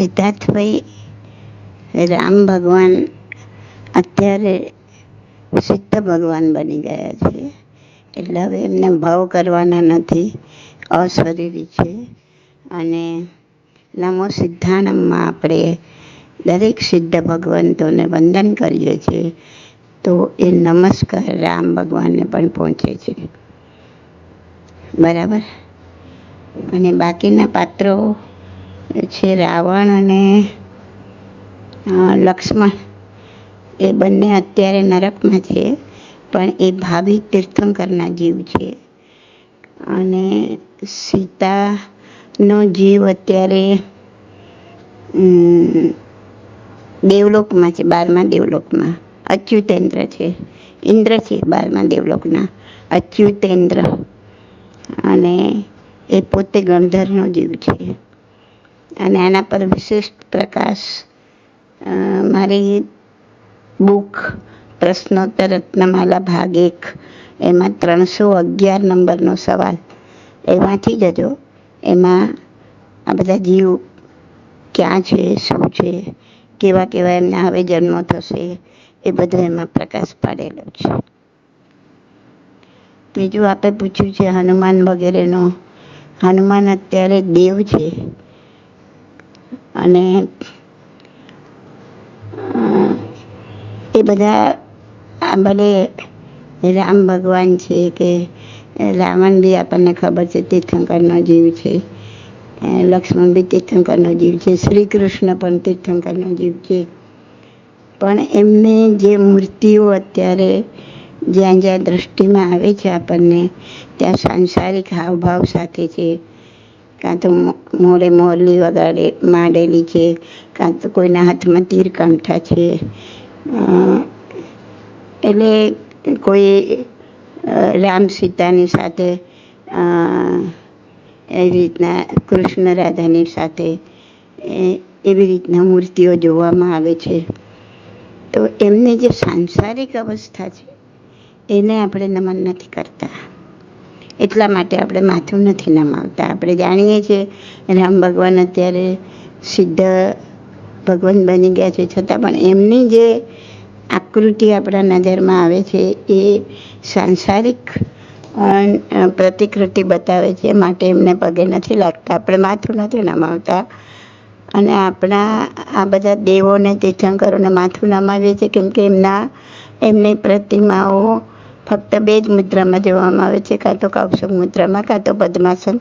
સિદ્ધાર્થભાઈ રામ ભગવાન અત્યારે સિદ્ધ ભગવાન બની ગયા છે. એટલે હવે એમને ભાવ કરવાના નથી. અશરીરી છે. અને નમો સિદ્ધાનમમાં આપણે દરેક સિદ્ધ ભગવંતોને વંદન કરીએ છીએ. તો એ નમસ્કાર રામ ભગવાનને પણ પહોંચે છે. બરાબર? અને બાકીના પાત્રો છે રાવણ અને લક્ષ્મણ. એ બંને અત્યારે નરકમાં છે, પણ એ ભાવિ તીર્થંકરના જીવ છે. અને સીતાનો જીવ અત્યારે દેવલોકમાં છે, બારમા દેવલોકમાં. અચ્યુતેન્દ્ર છે. ઇન્દ્ર છે બારમા દેવલોકના. અચ્યુતેન્દ્ર. અને એ પોતે ગણધરનો જીવ છે. અને આના પર વિશિષ્ટ પ્રકાશ મારી બુક, પ્રશ્નોત્તર રત્નમાલા ભાગ એક, એમાં ત્રણસો અગિયાર નંબરનો સવાલ. એ વાંચી જજો એમાં આ બધા જીવ ક્યાં છે, શું છે, કેવા કેવા એમના હવે જન્મ થશે, એ બધો એમાં પ્રકાશ પાડેલો છે. બીજું આપણે પૂછ્યું છે હનુમાન વગેરેનો. હનુમાન અત્યારે દેવ છે. અને એ બધા આ ભલે રામ ભગવાન છે કે રાવણ બી આપણને ખબર છે, તીર્થંકરનો જીવ છે. લક્ષ્મણ બી તીર્થંકરનો જીવ છે શ્રી કૃષ્ણ પણ તીર્થંકરનો જીવ છે. પણ એમની જે મૂર્તિઓ અત્યારે જ્યાં જ્યાં દૃષ્ટિમાં આવે છે આપણને, ત્યાં સાંસારિક હાવભાવ સાથે છે. કાં તો મોડે મોરલી વગાડે, માંડેલી છે, કાં તો કોઈના હાથમાં તીર કાંઠા છે. એટલે કોઈ રામ સીતાની સાથે એવી રીતના કૃષ્ણ રાધાની સાથે એવી રીતના મૂર્તિઓ જોવામાં આવે છે. તો એમની જે સાંસારિક અવસ્થા છે, એને આપણે નમન નથી કરતા. એટલા માટે આપણે માથું નથી નમાવતા. આપણે જાણીએ છીએ રામ ભગવાન અત્યારે સિદ્ધ ભગવાન બની ગયા છે. છતાં પણ એમની જે આકૃતિ આપણા નજરમાં આવે છે, એ સાંસારિક પ્રતિકૃતિ બતાવે છે. માટે એમને પગે નથી લાગતા. આપણે માથું નથી નમાવતા. અને આપણા, આ બધા દેવોને, તીર્થંકરોને માથું નમાવીએ છીએ કેમ કે એમના, એમની પ્રતિમાઓ ફક્ત બે જ મુદ્રામાં જોવામાં આવે છે, કાં તો કૌશક મુદ્રામાં, કાં તો પદ્માસન.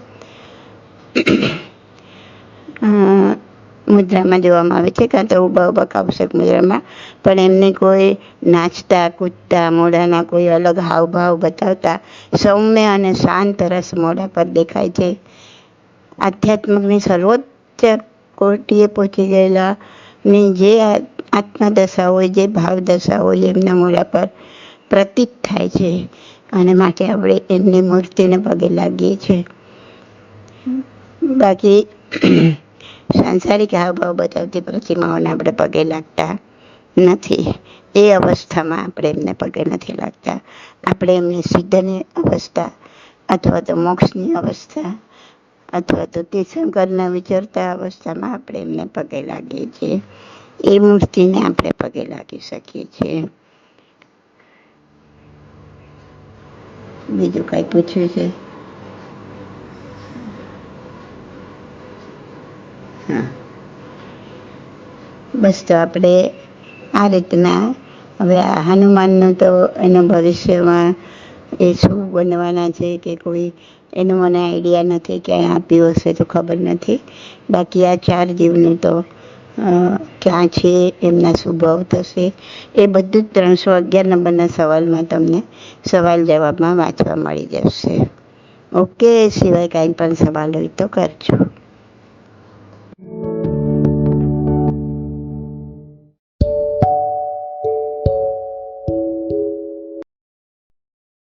મુદ્રામાં જોવામાં આવે છે, કાં તો ઊભા ઊભા કૌશક મુદ્રામાં. પણ એમને કોઈ નાચતા, કૂદતા, મોઢાના કોઈ અલગ હાવભાવ બતાવતા, સૌમ્ય અને શાંત રસ મોઢા પર દેખાય છે. આધ્યાત્મકની સર્વોચ્ચ કોટીએ પહોંચી ગયેલા ની જે આત્મદશા હોય, જે ભાવ દશા હોય એમના મોઢા પર પ્રતીત થાય છે. અને માટે આપણે એમની મૂર્તિને પગે લાગીએ છીએ. બાકી સાંસારિક હાવભાવ બતાવતી પ્રતિમાઓને આપણે પગે લાગતા નથી. એ અવસ્થામાં આપણે એમને પગે નથી લાગતા. આપણે એમની સિદ્ધની અવસ્થા અથવા તો મોક્ષની અવસ્થા અથવા તો તીર્થંકરના વિચરતા અવસ્થામાં આપણે એમને પગે લાગીએ છીએ. એ મૂર્તિને આપણે પગે લાગી શકીએ છીએ. બીજું કઈ પૂછ્યું છે? બસ તો આપણે આ રીતના, હવે આ હનુમાનનું તો એનું ભવિષ્યમાં એ શું બનવાના છે કે કોઈ, એનો મને આઈડિયા નથી ક્યાંય આપ્યું હશે તો ખબર નથી. બાકી આ ચાર જીવનું તો ક્યાં છે, એમના સ્વભાવ થશે, એ બધું જ ત્રણસો અગિયાર નંબરના સવાલમાં તમને સવાલ જવાબમાં વાંચવા મળી જશે. ઓકે, સિવાય કાંઈ પણ સવાલ હોય તો કરજો.